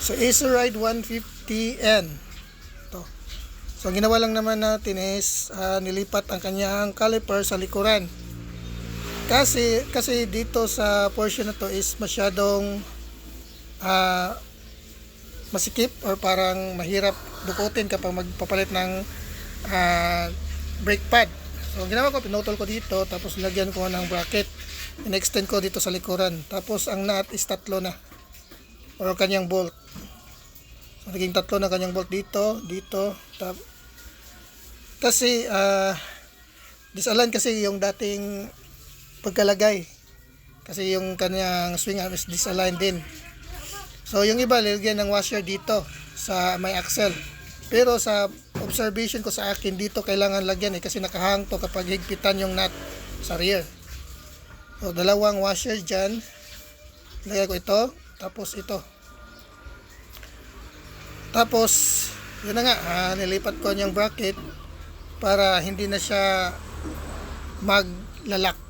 So Acer Ride 150N. Ito. So ang ginawa lang naman natin is ah, nilipat ang kanyang caliper sa likuran. Kasi kasi dito sa portion na to is masyadong ah, masikip or parang mahirap dukutin kapag magpapalit ng ah, brake pad. So ang ginawa ko, pinutol ko dito tapos lagyan ko ng bracket. In-extend ko dito sa likuran. Tapos ang nut is tatlo na or kanyang bolt. So, naging tatlo na kanyang bolt dito, dito, tap. Kasi, ah, disalign kasi yung dating pagkalagay. Kasi yung kanyang swing arm is disaligned din. So, yung iba, lalagyan ng washer dito sa may axle. Pero sa observation ko sa akin, dito kailangan lagyan eh, kasi nakahang to kapag higpitan yung nut sa rear. So, dalawang washer dyan. Lagay ko ito, tapos ito. Tapos, yun na nga, ah, nilipat ko yung bracket para hindi na siya maglalak.